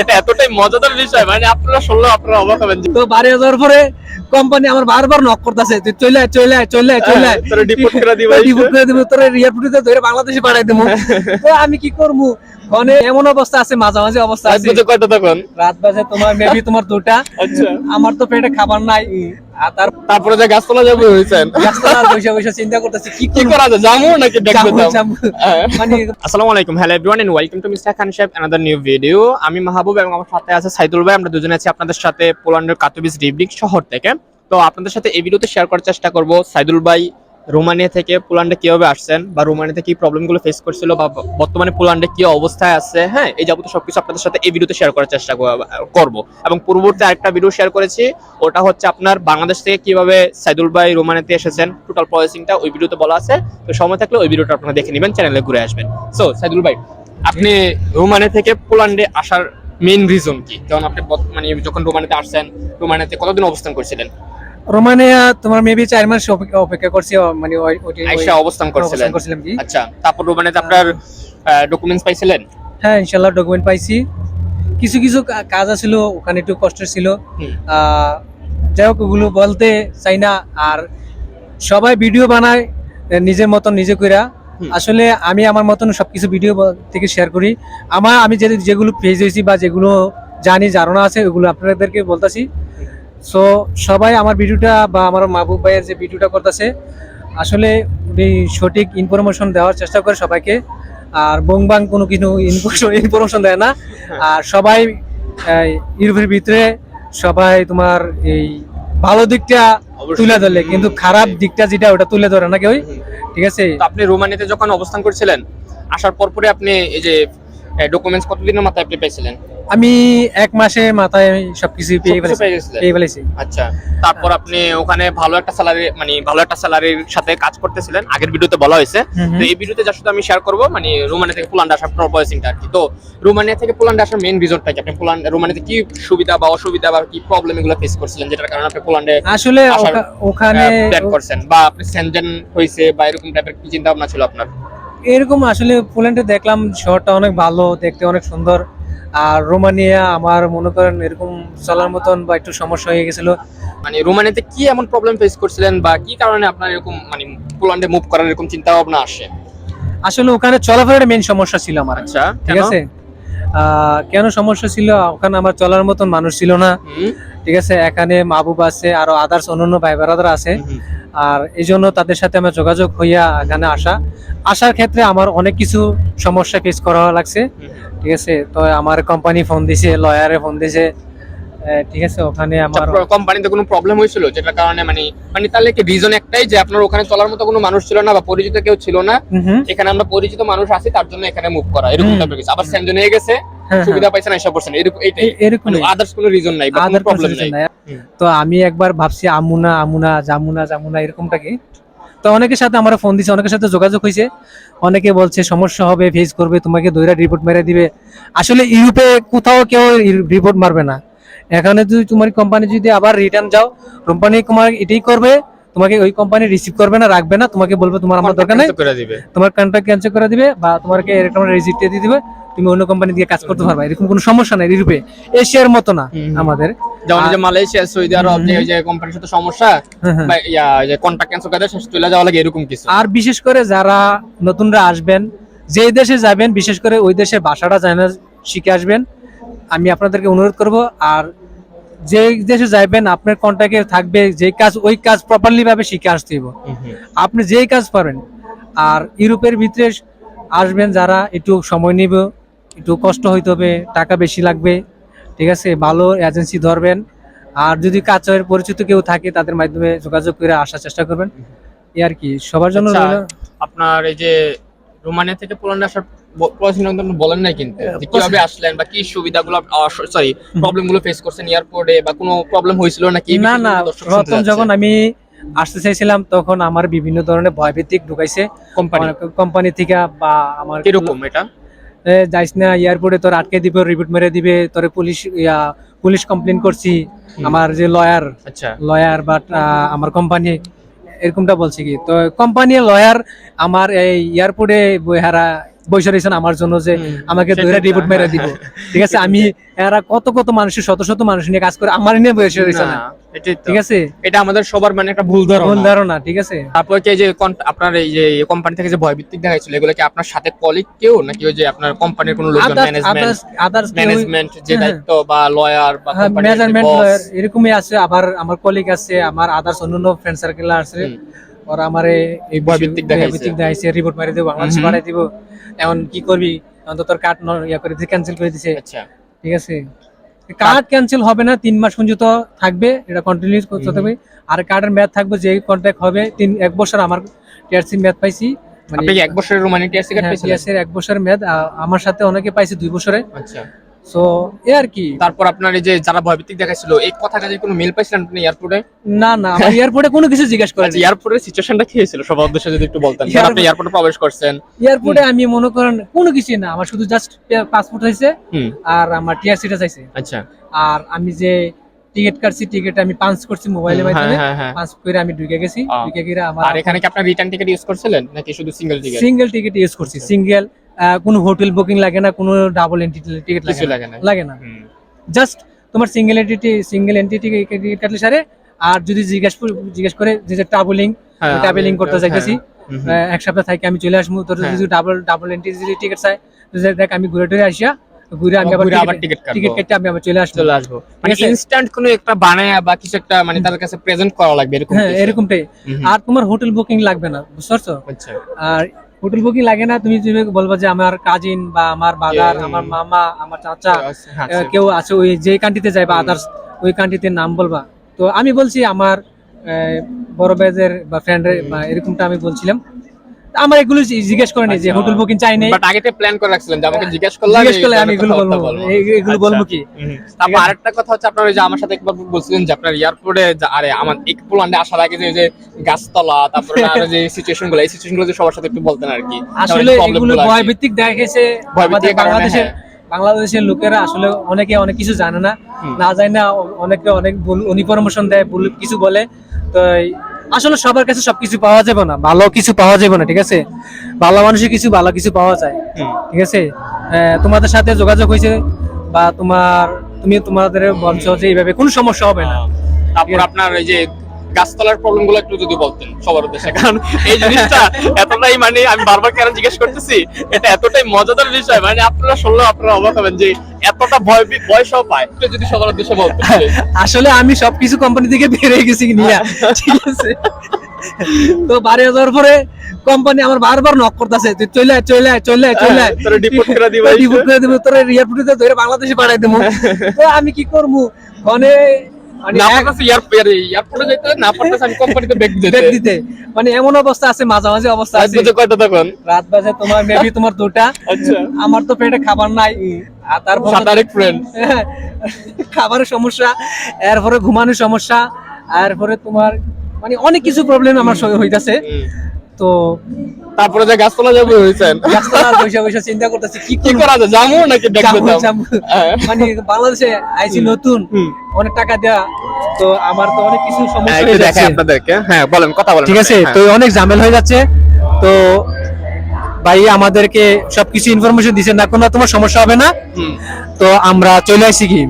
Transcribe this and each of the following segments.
এটা এতটাই মজাদার বিষয় মানে আপনারা শুনলেও আপনারা অবাক হবেন তো বাড়ি যাওয়ার পরে কোম্পানি আমার বারবার নক করতেছে তুই চলে চলে চলে চলে আয়। তোরা deport করে দিবা ডিপোর্ট করে দিবো তোর এয়ারপোর্টে ধরে বাংলাদেশে পাঠাই দেবো। তো আমি কি করব? মানে এমন অবস্থা আছে মাঝামাঝি অবস্থা রাত আছে। বাজে কয়টা তখন? রাত বাজে তোমার মেবি তোমার দুটা। আচ্ছা। আমার তো পেটে খাবার নাই। আর তারপরে যে গাছতলা যাব হয়েছেন। গাছতলা বসে বসে চিন্তা করতেছি কি কি করা যায়? জামু নাকি দেখবে যাব, যাব। মানে আসসালামু আলাইকুম। Hello everyone and welcome to mister Khan Saheb another new video আমি মাহবুব এবং আমার সাথে আছে সাইদুল ভাই। আমরা দুজনে আছি আপনাদের সাথে পোল্যান্ডের কাতুবিস ডিবলিক শহর থেকে। তো আপনাদের সাথে এই ভিডিওতে শেয়ার করার চেষ্টা করব সাইদুল ভাই রোমানিয়া থেকে পোল্যান্ডে কীভাবে আসছেন বা রোমানিয়াতে কি প্রবলেমগুলো ফেস করছিল বা বর্তমানে পোল্যান্ডে কি অবস্থায় আছে? হ্যাঁ এই যাবতীয় সবকিছু আপনাদের সাথে এই ভিডিওতে শেয়ার করার চেষ্টা করব। এবং পূর্ববর্তী আরেকটা ভিডিও শেয়ার করেছি, ওটা হচ্ছে আপনার বাংলাদেশ থেকে কীভাবে সাইদুল ভাই রোমানিয়াতে এসেছেন টোটাল প্রসেসিংটা ওই ভিডিওতে বলা আছে। তো সময় থাকলে ওই ভিডিওটা আপনারা দেখে নেবেন চ্যানেলে ঘুরে আসবেন। সো সাইদুল ভাই, আপনি রোমানিয়া থেকে পোল্যান্ডে আসার মেইন রিজন কি? যেমন আপনি মানে যখন রোমানিয়াতে আসছেন, রোমানিয়াতে কতদিন অবস্থান করছিলেন? রোমানিয়া তোমার মেবি চার মাস অপেক্ষা- করছি মানে আইসা অবস্থান করছিলেন। করছিলাম কি? আচ্ছা তারপর রোমানিয়াতে আপনার ডকুমেন্টস পাইছিলেন? হ্যাঁ ইনশাল্লাহ ডকুমেন্ট পাইছি। কিছু কিছু কাজ আছিল ওখানে একটু কষ্ট ছিল। যাই হোক ওগুলো বলতে চাই না। আর সবাই ভিডিও বানায় নিজের মতন নিজে কইরা। আসলে আমি আমার মতন সবকিছু ভিডিও থেকে শেয়ার করি। আমার আমি যে যেগুলো পেজ হয়েছি বা যেগুলো জানি ধারণা আছে ওগুলো আপনাদেরকে বলতাছি। সো সবাই আমার ভিডিওটা বা আমার মাহবুব ভাইয়ের যে ভিডিওটা করতেছে আসলে উনি সঠিক ইনফরমেশন দেওয়ার চেষ্টা করে সবাইকে। আর বং বাং কোনো কিছু ইনফরমেশন দেয় না। আর সবাই ইউরোপের ভিতরে সবাই তোমার এই ভালো দিকটা তুলে ধরলে কিন্তু খারাপ দিকটা যেটা ওটা তুলে ধরে না হুম। ঠিক আছে? আপনি রোমানিতে যখন অবস্থান করছিলেন আসার পর পরে আপনি এই যে ডকুমেন্টস কতদিনের মাথায় আপনি পেয়েছিলেন আমি এক মাসে মাথায় সবকিছু পেয়ে ফেলেছি পেয়ে ফেলেছি। আচ্ছা তারপর আপনি ওখানে ভালো একটা স্যালারি মানে ভালো একটা স্যালারির সাথে কাজ করতেছিলেন আগের ভিডিওতে বলা হয়েছে। তো এই ভিডিওতে যা শুধু আমি শেয়ার করব মানে রোমানিয়া থেকে পোল্যান্ড আসার প্রসেসিংটা আর কি। তো রোমানিয়া থেকে পোল্যান্ড আসার মেইন রিজনটা কি? আপনি পোল্যান্ড রোমানিয়াতে কি সুবিধা বা অসুবিধা বা কি প্রবলেম এগুলো ফেস করছিলেন যেটার কারণে আপনি পোল্যান্ডে আসলে ওখানে প্ল্যান করছেন? বা আপনি সেনজেন বা এরকম টাইপের কি চিন্তা ভাবনা ছিল আপনার? এরকম আসলে পোল্যান্ডে দেখলাম শহরটা অনেক ভালো দেখতে অনেক সুন্দর। আর রোমানিয়া আমার মনে করেন এরকম চলার মতন বা একটু সমস্যা হয়ে গেছিল। মানে রোমানিয়াতে কি এমন প্রবলেম ফেস করছিলেন বা কি কারণে আপনার এরকম মানে পোল্যান্ডে মুভ করার এরকম চিন্তা ভাবনা আসে? আসলে ওখানে চলাফেরার মেন সমস্যা ছিল আমার। আচ্ছা ঠিক আছে? কেন সমস্যা ছিল? ওখানে আমার চলার মতন মানুষ ছিল না। ঠিক আছে? এখানে মাহবুব আছে আরও আদার্স অন্যান্য ভাই বেড়াদার আছে আর এই জন্য তাদের সাথে আমার যোগাযোগ হইয়া এখানে আসা। আসার ক্ষেত্রে আমার অনেক কিছু সমস্যা ফেস করা লাগছে। ঠিক আছে? তো আমার কোম্পানি ফোন দিছে লয়ারে ফোন দিছে। ঠিক আছে? ওখানে আমার কোম্পানিতে কোনো প্রবলেম হয়েছিল? যেটার কারণে মানে মানে তাহলে কি রিজন একটাই যে আপনার ওখানে চলার মতো কোনো মানুষ ছিল না বা পরিচিত কেউ ছিল না? এখানে আমরা পরিচিত মানুষ আছি তার জন্য এখানে মুভ করা। এরকম টাইপের কিছু। আবার সেনজন হয়ে গেছে। হ্যাঁ, সুবিধা পাইছেন এসব পারছেন এরকম এইটাই। এ- এরকমই। মানে আদার্স কোনো রিজন নাই বা কোনো প্রবলেম নাই। তো আমি একবার ভাবছি আমুনা আমুনা জামুনা জামুনা এরকমটা কি? তো অনেকের সাথে আমার ফোন দিছে অনেকের সাথে যোগাযোগ হয়েছে। অনেকে বলছে সমস্যা হবে ফেস করবে তোমাকে দইরা রিপোর্ট মেরে দিবে। আসলে ইউরোপে কোথাও কেউ রিপোর্ট মারবে না। এখানে যদি তোমার কোম্পানি যদি আবার রিটার্ন যাও কোম্পানি তোমার এটাই করবে তোমাকে ওই কোম্পানি রিসিভ করবে না রাখবে না তোমাকে বলবে তোমার আমার দরকার নেই। তোমার কন্ট্রাক্ট ক্যান্সেল করে দিবে বা তোমাকে এরকম রেজিস্ট্রি দিয়ে দিবে তুমি অন্য কোম্পানি দিয়ে কাজ করতে পারবে। এরকম কোনো সমস্যা নাই ইউরোপে। এশিয়ার মতো না আমাদের। যেমন যে মালয়েশিয়া সৌদি আরব যে। যে কোম্পানির সাথে সমস্যা। বা ইয়া যে কন্ট্রাক্ট ক্যান্সেল করে শেষ চলে যাওয়া লাগে এরকম কিছু আর বিশেষ করে যারা নতুনরা আসবেন যে দেশে যাবেন বিশেষ করে ওই দেশের ভাষাটা জানা শিখে আসবেন আমি আপনাদেরকে অনুরোধ করব আর যে দেশে যাবেন আপনার কন্ট্যাক্টে থাকবে যে কাজ ওই কাজ প্রপারলি ভাবে শিখে আসতে হুম। আপনি যেই কাজ পারেন আর ইউরোপের ভিতরে আসবেন যারা একটু সময় নিব একটু কষ্ট হইতে হবে টাকা বেশি লাগবে ঠিক আছে? ভালো এজেন্সি ধরবেন। আর যদি কাজের পরিচিত কেউ থাকে তাদের মাধ্যমে যোগাযোগ করে আসার চেষ্টা করবেন। এই আর কি। সবার জন্য আচ্ছা, আপনার এই যে রোমানিয়া থেকে পোল্যান্ডে আসার বলেন নাই কিন্তু কীভাবে আসলেন বা কি সুবিধাগুলো সরি প্রবলেমগুলো ফেস করছেন এয়ারপোর্টে বা কোনো প্রবলেম হয়েছিল নাকি? না না প্রথম যখন আমি আসতে চাইছিলাম তখন আমার বিভিন্ন ধরনের ভয়ভীতিক ঢুকাইছে। কোম্পানি? কোম্পানি থেকে বা আমার কীরকম এটা? যাইস না এয়ারপোর্টে তোর আটকে দিবে রিপোর্ট মেরে দিবে তোর পুলিশ ইয়া পুলিশ কমপ্লেন করছি আমার যে লয়ার আচ্ছা। লয়ার বাট আমার কোম্পানি এরকমটা বলছে কি? তো কোম্পানি লয়ার আমার এই এয়ারপোর্টে বইহারা বসে রয়েছেন আমার জন্য যে আমাকে ধরে রিপোর্ট মেরে হ্যাঁ, দিব। হ্যাঁ। ঠিক আছে আমি এরা কত কত মানুষের শত শত মানুষ নিয়ে কাজ করে আমার নিয়ে বসে রয়েছে না। ঠিক আছে? এটা আমাদের সবার মানে একটা ভুল ভুল ধারণা ধারণা ঠিক আছে? তারপর কি যে আপনার এই যে কোম্পানি থেকে যে ভয়ভিত্তিক দেখাইছিল এগুলো কি আপনার সাথে কলিগ কেউ? নাকি ওই যে আপনার কোম্পানির কোনো লোকজন ম্যানেজমেন্ট আদার্স ম্যানেজমেন্ট যে হ্যাঁ, দায়িত্ব বা লয়ার বা কোম্পানির মেজারমেন্ট এরকমই আছে আবার আমার কলিগ আছে আমার আদার্স অন্যান্য ফ্রেন্ড সার্কেল আছে। ওরা আমারে এই বিষয়- দেখাইছে। রিপোর্ট মারি দেবো বাংলাদেশ পাঠাই দিব। এখন কি করবি? এখন তো তোর কার্ড ইয়া করে ক্যান্সেল করে দিছে। আচ্ছা। ঠিক আছে? কার্ড ক্যান্সেল হবে না তিন মাস পর্যন্ত থাকবে এটা কন্টিনিউ করতে। হবে। আর কার্ডের মেয়াদ থাকবে যে কন্ট্রাক্ট হবে তিন এক বছর আমার টিআরসি মেয়াদ পাইছি। মানে এক বছরের রোমানি টিআরসি কার্ড এর এক বছরের মেয়াদ আমার সাথে অনেকে পাইছে দুই বছরে। আচ্ছা। সো এ আর কি। তারপর আপনার এই যে যারা দেখাইছিল এই কথা কাজে কোনো মিল পাইছিলেন আপনি এয়ারপোর্টে না না আমার এয়ারপোর্টে কোনো কিছু জিজ্ঞেস করে আচ্ছা এয়ারপোর্টের সিচুয়েশনটা কি হয়েছিল? সবার উদ্দেশ্যে যদি একটু বলতেন। আপনি এয়ারপোর্টে প্রবেশ করছেন। এয়ারপোর্টে আমি মনে করেন কোনো কিছু না আমার শুধু জাস্ট পাসপোর্ট হয়েছে আর আমার টিআরসিটা চাইছে। আচ্ছা। আর আমি যে টিকিট কাটছি টিকিট আমি পাঞ্চ করছি মোবাইলের হ্যাঁ মাধ্যমে। হ্যাঁ হ্যাঁ। পাঁচ করে আমি ঢুকে গেছি। ঢুকে গিয়ে আমার আর এখানে কি আপনার রিটার্ন টিকিট ইউজ করছিলেন? নাকি শুধু single ticket single ticket use করছি আচ্ছা। সিঙ্গেল কোনো হোটেল বুকিং লাগে না কোনো ডাবল এন্টিটি টিকিট লাগে না। লাগে না। জাস্ট তোমার single entity single entity ticket কাটলে সারে আর যদি জিজ্ঞেস জিজ্ঞেস করে যে ট্রাভেলিং হ্যাঁ, ট্রাভেলিং করতে চাইতেছি হ্যাঁ, এক সপ্তাহ থেকে আমি চলে আসব তোর। যদি ডাবল ডাবল এন্ট্রি যদি টিকিট চাই দেখ আমি ঘুরে টুরে আসিয়া ঘুরে আমি আবার টিকিট টিকিট। কেটে আমি আবার চলে আসব। চলে আসব। মানে ইনস্ট্যান্ট কোনো একটা বানায় বা কিছু একটা মানে তাদের কাছে প্রেজেন্ট করা লাগবে এরকম হ্যাঁ এরকমটাই। আর তোমার হোটেল বুকিং লাগবে না বুঝতে পারছ? আচ্ছা। আর হোটেল বুকিং লাগে না তুমি তুমি বলব যে আমার কাজিন বা আমার বাদার আমার মামা আমার চাচা কেউ আছে ওই যে কান্ট্রিতে যায় বা আদার্স ওই কান্ট্রিতে নাম বলবা। তো আমি বলছি আমার বড় ব্যাজের বা ফ্রেন্ডের বা এরকমটা আমি বলছিলাম। আমার এগুলো জিজ্ঞেস করেনি যে আচ্ছা। হোটেল বুকিং চাই নেই বাট আগে প্ল্যান করে রাখছিলেন যে আমাকে জিজ্ঞেস করলে জিজ্ঞেস করলে আমি এগুলো বলব এগুলো আচ্ছা। বলব কি তারপর আরেকটা কথা হচ্ছে আপনার যে আমার সাথে একবার বলছিলেন যে আপনার এয়ারপোর্টে আরে আমার এক পোল্যান্ডে আসার আগে যে যে গাছতলা তারপরে আরও যে সিচুয়েশনগুলো এই সিচুয়েশনগুলো যে সবার সাথে একটু বলতেন আর কি আসলে এগুলো। ভয় ভিত্তিক দেখেছে আমাদের বাংলাদেশের হ্যাঁ। বাংলাদেশের লোকেরা আসলে অনেকে অনেক কিছু জানে না না জানে না অনেকে অনেক ভুল অনুপরমোশন দেয় ভুল কিছু বলে তো আসলে সবার কাছে সবকিছু পাওয়া যাবে না। ভালো কিছু পাওয়া যাবে না ঠিক আছে? ভালো মানুষের কিছু ভালো কিছু পাওয়া যায়। ঠিক আছে? তোমাদের সাথে যোগাযোগ হয়েছে বা তোমার তুমি তোমাদের বলছো যে এইভাবে কোনো সমস্যা হবে না। তারপর আপনার এই যে গাছতলার প্রবলেমগুলো একটু যদি বলতেন সবার উদ্দেশ্যে। কারণ এই জিনিসটা এতটাই মানে আমি বারবার কেন জিজ্ঞেস করতেছি এটা এতটাই মজাদার বিষয়। মানে আপনারা শুনলে আপনারা অবাক হবেন যে এতটা ভয় ভয় সব পায়। যদি সবার উদ্দেশ্যে বলতেন আসলে আমি সবকিছু কোম্পানি থেকে বেরিয়ে গেছি নিয়ে। ঠিক আছে? তো বাড়ি যাওয়ার পরে কোম্পানি আমার বারবার নক করতেছে তুই চলে আয়, চলে আয়, চলে আয়, চলে deport করে দিবা। deport করে দিব তোর এয়ারপোর্টে ধরে বাংলাদেশে পাঠাই দেবো। তো আমি কি করব? মানে না এক- এয়ারপোর্টে এয়ারপোর্টে যেতে না পারতেছি আমি কোম্পানিতে ব্যাগ দিতে। ব্যাগ দিতে। মানে এমন অবস্থা আছে মাঝামাঝি অবস্থা রাত আছে। বাজে কয়টা তখন? রাত বাজে তোমার মেবি তোমার দুটা। আচ্ছা। আমার তো পেটে খাবার নাই। আর তারপর সাত ফ্রেন্ড খাবারের সমস্যা এরপরে ঘুমানোর সমস্যা এরপরে তোমার মানে অনেক কিছু প্রবলেম আমার সঙ্গে হইতাছে। তো তারপরে যে গাছতলা যাব হয়েছেন বসে বসে চিন্তা করতেছি কি কি করা যায়? যাব নাকি। হ্যাঁ। মানে বাংলাদেশে আইছি নতুন অনেক টাকা দেওয়া তো আমার তো অনেক কিছু হ্যাঁ, সমস্যা হয়ে যাচ্ছে। আপনাদেরকে। হ্যাঁ বলেন কথা বলেন ঠিক আছে হ্যাঁ। তো অনেক ঝামেলা হয়ে যাচ্ছে। তো ভাই আমাদেরকে সবকিছু ইনফরমেশন দিছে না কোনো তোমার সমস্যা হবে না। তো আমরা চলে আসি কি।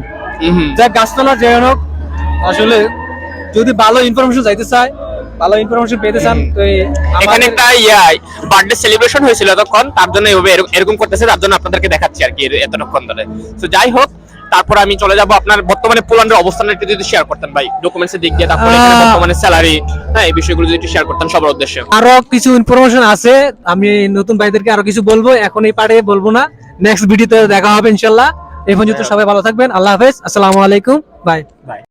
যাক গাছতলা যে হোক আসলে যদি ভালো ইনফরমেশন যাইতে চায় ভালো ইনফরমেশন পেতে চান তো এখানে একটা বার্থডে সেলিব্রেশন হয়েছিল তখন তার জন্য এরকম- করতেছে তার জন্য আপনাদেরকে দেখাচ্ছি আর কি এতক্ষণ ধরে। তো যাই হোক তারপর আমি চলে যাব আপনার বর্তমানে পোল্যান্ডের অবস্থানটা একটু যদি শেয়ার করতেন ভাই ডকুমেন্টস এর দিক দিয়ে তারপরে বর্তমানে স্যালারি হ্যাঁ এই বিষয়গুলো যদি একটু শেয়ার করতেন সবার উদ্দেশ্যে। আরও কিছু ইনফরমেশন আছে আমি নতুন ভাইদেরকে আরও কিছু বলব এখন এই পারে বলব না নেক্সট ভিডিওতে দেখা হবে ইনশাল্লাহ। এই পর্যন্ত সবাই ভালো থাকবেন আল্লাহ হাফেজ আসসালামু আলাইকুম বাই বাই